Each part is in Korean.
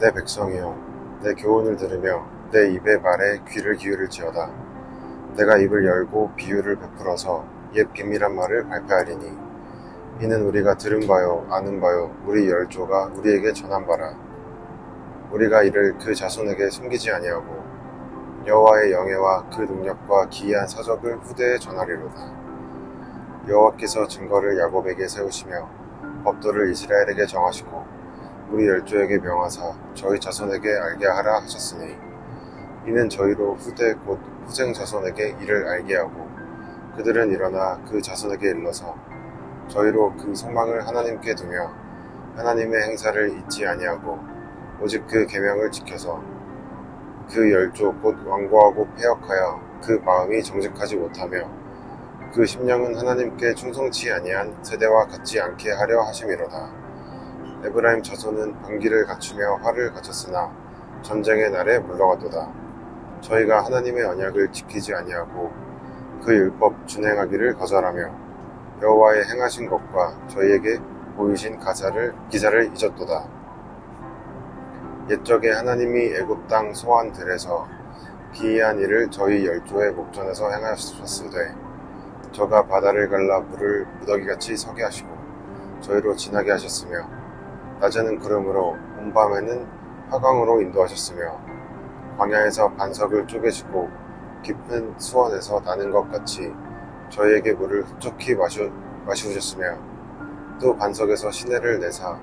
내 백성이여 내 교훈을 들으며 내 입의 말에 귀를 기울일지어다. 내가 입을 열고 비유를 베풀어서 옛 비밀한 말을 발표하리니 이는 우리가 들은 바요 아는 바요 우리 열조가 우리에게 전한 바라. 우리가 이를 그 자손에게 숨기지 아니하고 여호와의 영예와 그 능력과 기이한 사적을 후대에 전하리로다. 여호와께서 증거를 야곱에게 세우시며 법도를 이스라엘에게 정하시고 우리 열조에게 명하사 저희 자손에게 알게 하라 하셨으니 이는 저희로 후대 곧 후생 자손에게 이를 알게 하고 그들은 일어나 그 자손에게 일러서 저희로 그 소망을 하나님께 두며 하나님의 행사를 잊지 아니하고 오직 그 계명을 지켜서 그 열조 곧 완고하고 폐역하여 그 마음이 정직하지 못하며 그 심령은 하나님께 충성치 아니한 세대와 같지 않게 하려 하심이로다. 에브라임 자손은 방기를 갖추며 활을 갖췄으나 전쟁의 날에 물러가도다. 저희가 하나님의 언약을 지키지 아니하고 그 율법 준행하기를 거절하며 여호와의 행하신 것과 저희에게 보이신 가사를 기사를 잊었도다. 옛적에 하나님이 애굽 땅 소환들에서 기이한 일을 저희 열조의 목전에서 행하셨으되 저가 바다를 갈라 물을 무더기같이 서게 하시고 저희로 지나게 하셨으며 낮에는 구름으로 온밤에는 화광으로 인도하셨으며 광야에서 반석을 쪼개시고 깊은 수원에서 나는 것 같이 저희에게 물을 흡족히 마시, 마시우셨으며 또 반석에서 시내를 내사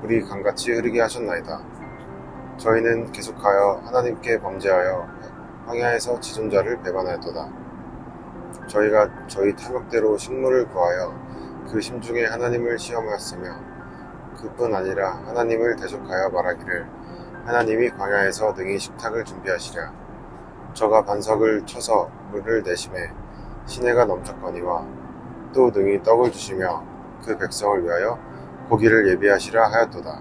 물이 강같이 흐르게 하셨나이다. 저희는 계속하여 하나님께 범죄하여 황야에서 지존자를 배반하였도다. 저희가 저희 탐욕대로 식물을 구하여 그 심중에 하나님을 시험하였으며 그뿐 아니라 하나님을 대적하여 말하기를 하나님이 광야에서 능히 식탁을 준비하시랴. 저가 반석을 쳐서 물을 내심에 시내가 넘쳤거니와 또 능히 떡을 주시며 그 백성을 위하여 고기를 예비하시라 하였도다.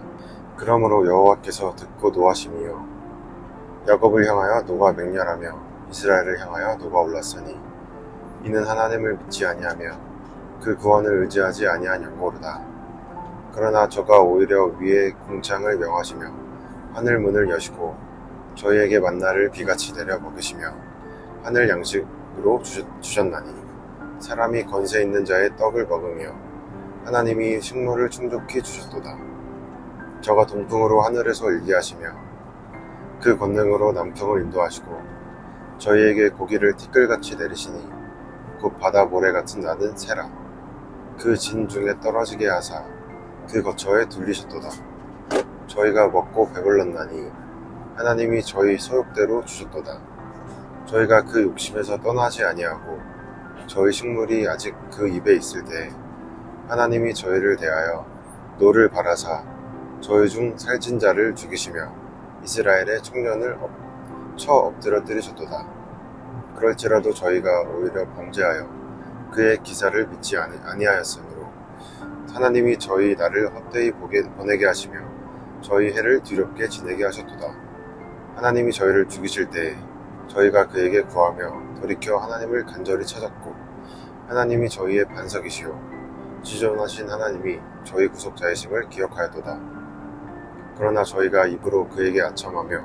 그러므로 여호와께서 듣고 노하심이요 야곱을 향하여 노가 맹렬하며 이스라엘을 향하여 노가 올랐으니 이는 하나님을 믿지 아니하며 그 구원을 의지하지 아니한 양고르다. 그러나 저가 오히려 위에 궁창을 명하시며 하늘 문을 여시고 저희에게 만나를 비같이 내려 먹으시며 하늘 양식으로 주셨, 주셨 나니 사람이 건세 있는 자의 떡을 먹으며 하나님이 식물을 충족히 주셨도다. 저가 동풍으로 하늘에서 일기하시며 그 권능으로 남풍을 인도하시고 저희에게 고기를 티끌같이 내리시니 곧 바다 모래 같은 나는 새라 그 진 중에 떨어지게 하사 그 거처에 둘리셨도다. 저희가 먹고 배불렀나니 하나님이 저희 소욕대로 주셨도다. 저희가 그 욕심에서 떠나지 아니하고 저희 식물이 아직 그 입에 있을 때 하나님이 저희를 대하여 노를 바라사 저희 중 살찐 자를 죽이시며 이스라엘의 청년을 엎, 쳐 엎드려 때리셨도다. 그럴지라도 저희가 오히려 범죄하여 그의 기사를 믿지 아니, 아니하였으므로 하나님이 저희 나를 헛되이 보게, 보내게 하시며 저희 해를 뒤롭게 지내게 하셨도다. 하나님이 저희를 죽이실 때에 저희가 그에게 구하며 돌이켜 하나님을 간절히 찾았고 하나님이 저희의 반석이시오 지존하신 하나님이 저희 구속자이심을 기억하였도다. 그러나 저희가 입으로 그에게 아첨하며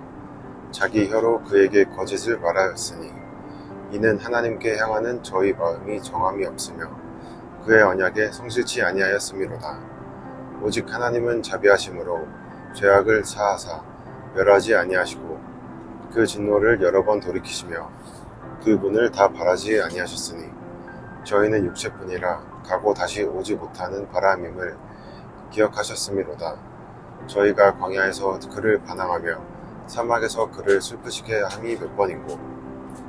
자기 혀로 그에게 거짓을 말하였으니 이는 하나님께 향하는 저희 마음이 정함이 없으며 그의 언약에 성실치 아니하였음이로다. 오직 하나님은 자비하심으로 죄악을 사하사 멸하지 아니하시고 그 진노를 여러 번 돌이키시며 그분을 다 바라지 아니하셨으니 저희는 육체뿐이라 가고 다시 오지 못하는 바람임을 기억하셨음이로다. 저희가 광야에서 그를 반항하며 사막에서 그를 슬프시게 함이 몇 번이고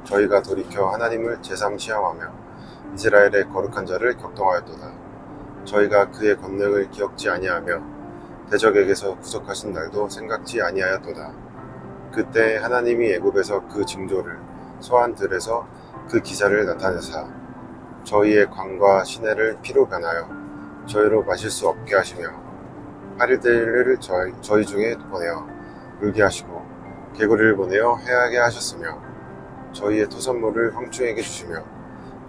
저희가 돌이켜 하나님을 제삼 시험하며 이스라엘의 거룩한 자를 격동하였도다. 저희가 그의 권능을 기억지 아니하며 대적에게서 구속하신 날도 생각지 아니하였도다. 그때 하나님이 애굽에서 그 징조를 소환들에서 그 기사를 나타내사 저희의 광과 시내를 피로 변하여 저희로 마실 수 없게 하시며 파리데일을 저희, 저희 중에 보내어 울게 하시고 개구리를 보내어 해하게 하셨으며 저희의 토산물을 황충에게 주시며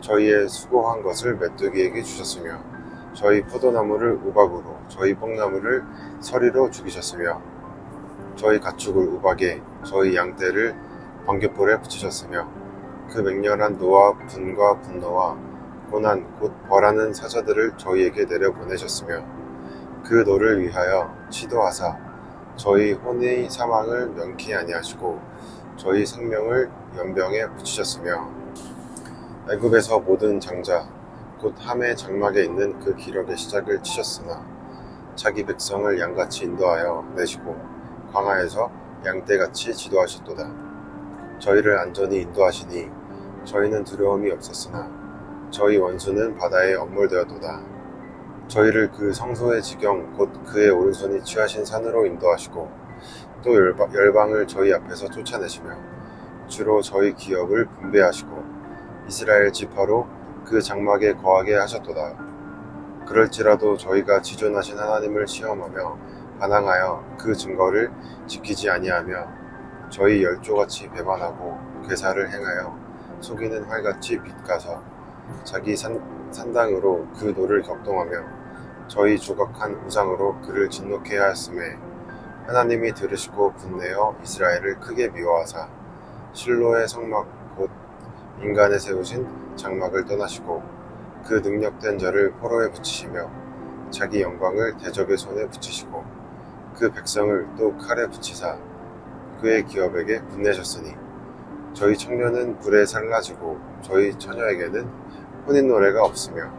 저희의 수고한 것을 메뚜기에게 주셨으며 저희 포도나무를 우박으로 저희 뽕나무를 서리로 죽이셨으며 저희 가축을 우박에 저희 양떼를 번개불에 붙이셨으며 그 맹렬한 노와 분과 분노와 고난 곧 벌하는 사자들을 저희에게 내려보내셨으며 그 노를 위하여 치도하사 저희 혼의 사망을 명케 아니하시고 저희 생명을 연병에 붙이셨으며 애굽에서 모든 장자 곧 함의 장막에 있는 그 기록의 시작을 치셨으나 자기 백성을 양같이 인도하여 내시고 광야에서 양떼같이 지도하셨도다. 저희를 안전히 인도하시니 저희는 두려움이 없었으나 저희 원수는 바다에 엄몰되었도다. 저희를 그 성소의 지경 곧 그의 오른손이 취하신 산으로 인도하시고 또 열방, 열방을 저희 앞에서 쫓아내시며 주로 저희 기업을 분배하시고 이스라엘 지파로 그 장막에 거하게 하셨도다. 그럴지라도 저희가 지존하신 하나님을 시험하며 반항하여 그 증거를 지키지 아니하며 저희 열조같이 배반하고 괴사를 행하여 속이는 활같이 빗가서 자기 산, 산당으로 그 노를 격동하며 저희 조각한 우상으로 그를 진노케 하였음에 하나님이 들으시고 분내어 이스라엘을 크게 미워하사 실로의 성막 곧 인간에 세우신 장막을 떠나시고 그 능력된 자를 포로에 붙이시며 자기 영광을 대적의 손에 붙이시고 그 백성을 또 칼에 붙이사 그의 기업에게 분내셨으니 저희 청년은 불에 살라지고 저희 처녀에게는 혼인 노래가 없으며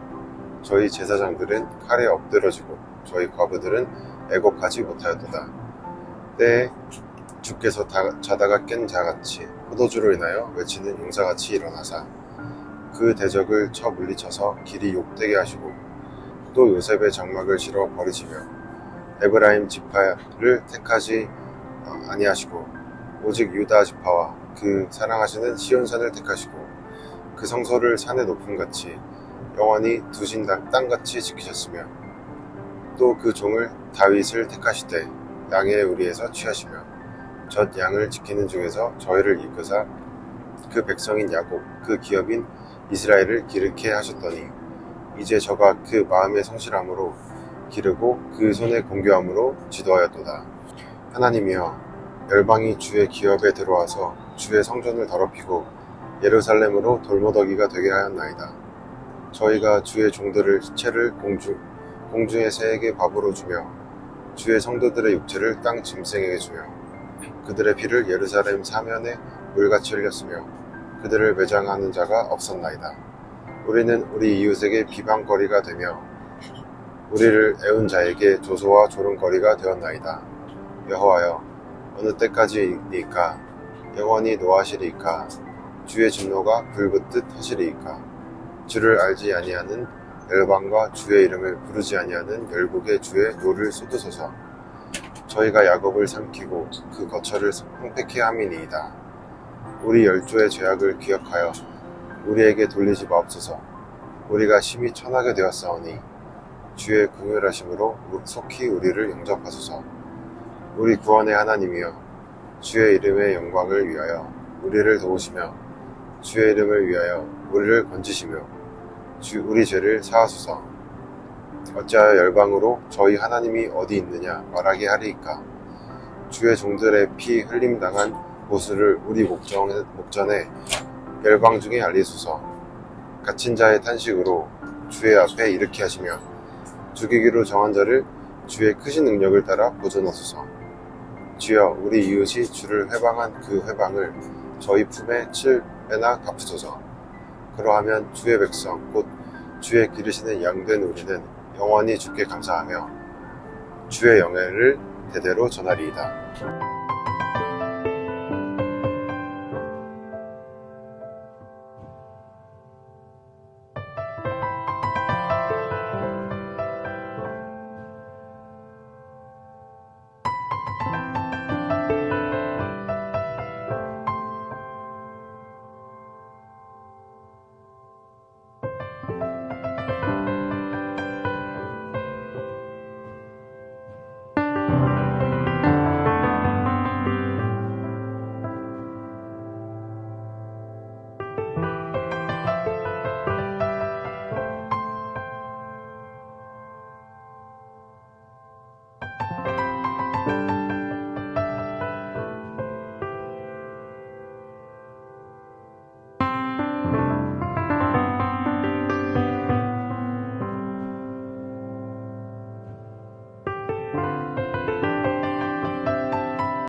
저희 제사장들은 칼에 엎드러지고 저희 과부들은 애곡하지 못하였도다. 때에 주께서 다- 자다가 깬 자같이 포도주로 인하여 외치는 용사같이 일어나사 그 대적을 쳐 물리쳐서 길이 욕되게 하시고 또 요셉의 장막을 실어 버리시며 에브라임 지파를 택하지 어, 아니하시고 오직 유다 지파와 그 사랑하시는 시온산을 택하시고 그 성소를 산의 높음 같이 영원히 두신 땅- 땅같이 지키셨으며 또 그 종을 다윗을 택하시되 양의 우리에서 취하시며 젖 양을 지키는 중에서 저희를 이끄사 그 백성인 야곱 그 기업인 이스라엘을 기르게 하셨더니 이제 저가 그 마음의 성실함으로 기르고 그 손의 공교함으로 지도하였도다. 하나님이여 열방이 주의 기업에 들어와서 주의 성전을 더럽히고 예루살렘으로 돌무더기가 되게 하였나이다. 저희가 주의 종들을 채를 공주, 공중의 새에게 밥으로 주며 주의 성도들의 육체를 땅 짐승에게 주며 그들의 피를 예루살렘 사면에 물같이 흘렸으며 그들을 매장하는 자가 없었나이다. 우리는 우리 이웃에게 비방거리가 되며 우리를 애운 자에게 조소와 조롱거리가 되었나이다. 여호와여 어느 때까지이까 영원히 노하시리이까 주의 진노가 불붙듯 하시리이까 주를 알지 아니하는 열방과 주의 이름을 부르지 아니하는 열국의 주의 노를 쏟으소서 저희가 야곱을 삼키고 그 거처를 황폐케 함이니이다. 우리 열조의 죄악을 기억하여 우리에게 돌리지 마옵소서. 우리가 심히 천하게 되었사오니 주의 긍휼하심으로 속히 우리를 영접하소서. 우리 구원의 하나님이여 주의 이름의 영광을 위하여 우리를 도우시며 주의 이름을 위하여 우리를 건지시며 주 우리 죄를 사하소서 어찌하여 열방으로 저희 하나님이 어디 있느냐 말하게 하리이까? 주의 종들의 피 흘림 당한 보수를 우리 목전에 열방 중에 알리소서. 갇힌 자의 탄식으로 주의 앞에 일으게 하시며 죽이기로 정한 자를 주의 크신 능력을 따라 보존하소서. 주여 우리 이웃이 주를 회방한 그 회방을 저희 품에 칠 배나 갚으소서. 그러하면 주의 백성 곧 주의 기르시는 양된 우리는 영원히 주께 감사하며 주의 영예를 대대로 전하리이다.